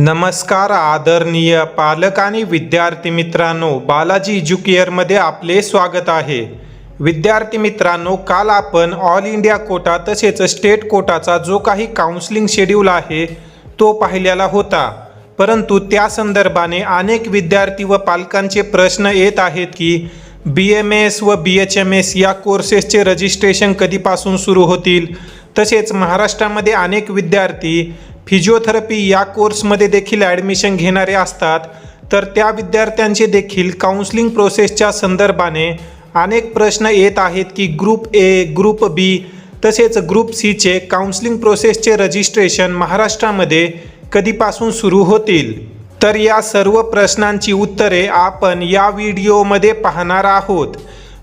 नमस्कार आदरणीय पालक आणि विद्यार्थी मित्रांनो बालाजी एज्युकेअरमध्ये आपले स्वागत आहे. विद्यार्थी मित्रांनो काल आपण ऑल इंडिया कोटा तसेच स्टेट कोटाचा जो काही काउन्सिलिंग शेड्यूल आहे तो पाहिलेला होता. परंतु त्या संदर्भाने अनेक विद्यार्थी व पालकांचे प्रश्न येत आहेत की बी एम एस व बी एच एम एस या कोर्सेसचे रजिस्ट्रेशन कधीपासून सुरू होतील? तसेच महाराष्ट्रामध्ये अनेक विद्यार्थी फिजिओथेरपी या कोर्समध्ये देखील ॲडमिशन घेणारे असतात. तर त्या विद्यार्थ्यांचे देखील काउन्सिलिंग प्रोसेसच्या संदर्भाने अनेक प्रश्न येत आहेत की ग्रुप ए ग्रुप बी तसेच ग्रुप सीचे काउन्सिलिंग प्रोसेसचे रजिस्ट्रेशन महाराष्ट्रामध्ये कधीपासून सुरू होतील? तर या सर्व प्रश्नांची उत्तरे आपण या व्हिडिओमध्ये पाहणार आहोत.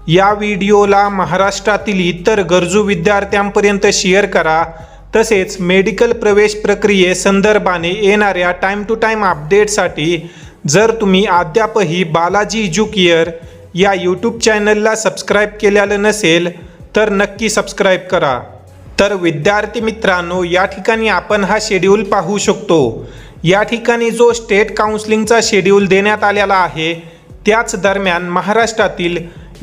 या व्हिडिओला महाराष्ट्रातील इतर गरजू विद्यार्थ्यांपर्यंत शेअर करा. तसेच मेडिकल प्रवेश प्रक्रियेसंदर्भाने येणाऱ्या टाईम टू टाईम अपडेटसाठी जर तुम्ही अद्यापही बालाजी इज्युकियर या यूट्यूब चॅनलला सबस्क्राईब केलेलं नसेल तर नक्की सबस्क्राईब करा. तर विद्यार्थी मित्रांनो या ठिकाणी आपण हा शेड्यूल पाहू शकतो. या ठिकाणी जो स्टेट काउन्सिलिंगचा शेड्यूल देण्यात आलेला आहे त्याच दरम्यान महाराष्ट्रातील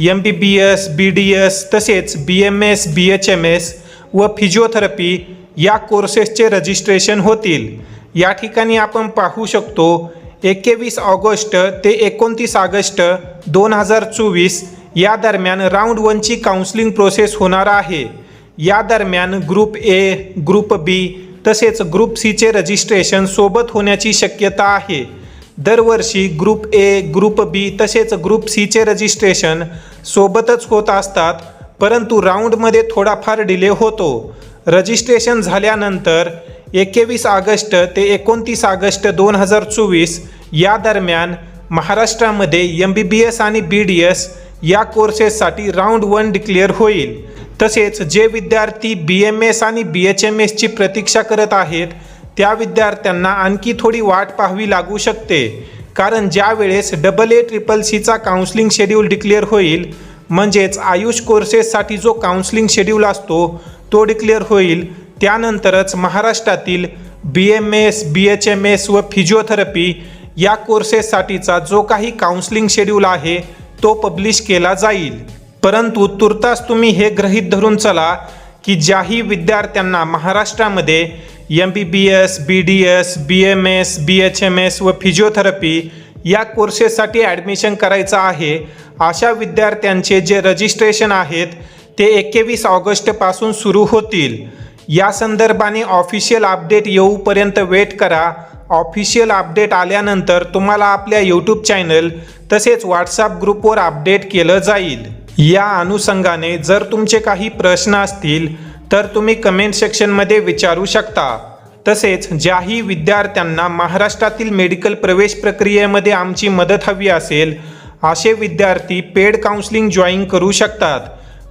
M B B S B D S तसेच B M S B H M S व फिजिओथेरपी या कोर्सेसचे रजिस्ट्रेशन होतील. या ठिकाणी आपण पाहू शकतो एकवीस ऑगस्ट ते एकोणतीस ऑगस्ट दोन हजार चोवीस या दरम्यान राऊंड वनची काउन्सिलिंग प्रोसेस होणार आहे. या दरम्यान ग्रुप ए ग्रुप बी तसेच ग्रुप सीचे रजिस्ट्रेशन सोबत होण्याची शक्यता आहे. दरवर्षी ग्रुप ए ग्रुप बी तसेच ग्रुप सीचे रजिस्ट्रेशन सोबतच होत असतात परंतु राऊंडमध्ये थोडाफार डिले होतो. रजिस्ट्रेशन झाल्यानंतर एकवीस ऑगस्ट ते एकोणतीस ऑगस्ट दोन हजार चोवीस या दरम्यान महाराष्ट्रामध्ये एम बी बी एस आणि बी डी एस या कोर्सेससाठी राऊंड वन डिक्लेअर होईल. तसेच जे विद्यार्थी बी एम एस आणि बी एच एम एसची प्रतीक्षा करत आहेत त्या विद्यार्थ्यांना आणखी थोडी वाट पाहावी लागू शकते. कारण ज्यावेळेस डबल ए ट्रिपल सीचा काउन्सिलिंग शेड्यूल डिक्लेअर होईल म्हणजेच आयुष कोर्सेससाठी जो काउन्सिलिंग शेड्यूल असतो तो डिक्लेअर होईल. त्यानंतरच महाराष्ट्रातील B M S B H M S व फिजिओथेरपी या कोर्सेससाठीचा जो काही काउन्सिलिंग शेड्यूल आहे तो पब्लिश केला जाईल. परंतु तुर्तास तुम्ही हे ग्रहीत धरून चला की ज्याही विद्यार्थ्यांना महाराष्ट्रामध्ये M B B S B D S B M S B H M S व फिजिओथेरपी या कोर्सेससाठी ॲडमिशन करायचं आहे. अशा विद्यार्थ्यांचे जे रजिस्ट्रेशन आहेत ते एकवीस ऑगस्टपासून सुरू होतील. या संदर्भाने ऑफिशियल अपडेट येऊपर्यंत वेट करा. ऑफिशियल अपडेट आल्यानंतर तुम्हाला आपल्या यूट्यूब चॅनल तसेच व्हॉट्सअप ग्रुपवर अपडेट केलं जाईल. या अनुषंगाने जर तुमचे काही प्रश्न असतील तर तुम्ही कमेंट सेक्शनमध्ये विचारू शकता. तसेच ज्याही विद्यार्थ्यांना महाराष्ट्रातील मेडिकल प्रवेश प्रक्रियेमध्ये आमची मदत हवी असेल असे विद्यार्थी पेड काउन्सिलिंग जॉईन करू शकतात.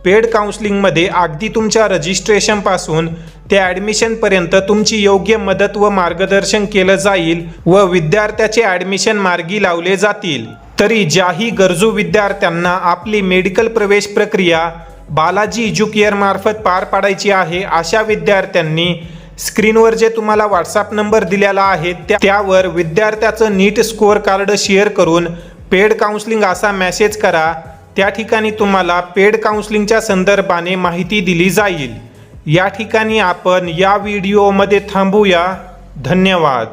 पेड काउन्सिलिंगमध्ये अगदी तुमच्या रजिस्ट्रेशनपासून ते ॲडमिशनपर्यंत तुमची योग्य मदत व मार्गदर्शन केलं जाईल व विद्यार्थ्याचे ॲडमिशन मार्गी लावले जातील. तरी ज्याही गरजू विद्यार्थ्यांना आपली मेडिकल प्रवेश प्रक्रिया बालाजी एज्युकेअरमार्फत पार पाडायची आहे अशा विद्यार्थ्यांनी स्क्रीनवर जे तुम्हाला व्हॉट्सअप नंबर दिलेला आहे त्या- त्यावर विद्यार्थ्याचं नीट स्कोअर कार्ड शेअर करून पेड काउन्सलिंग असा मॅसेज करा. त्या ठिकाणी तुम्हाला पेड काउन्सलिंगच्या संदर्भाने माहिती दिली जाईल. या ठिकाणी आपण या व्हिडिओमध्ये थांबूया. धन्यवाद.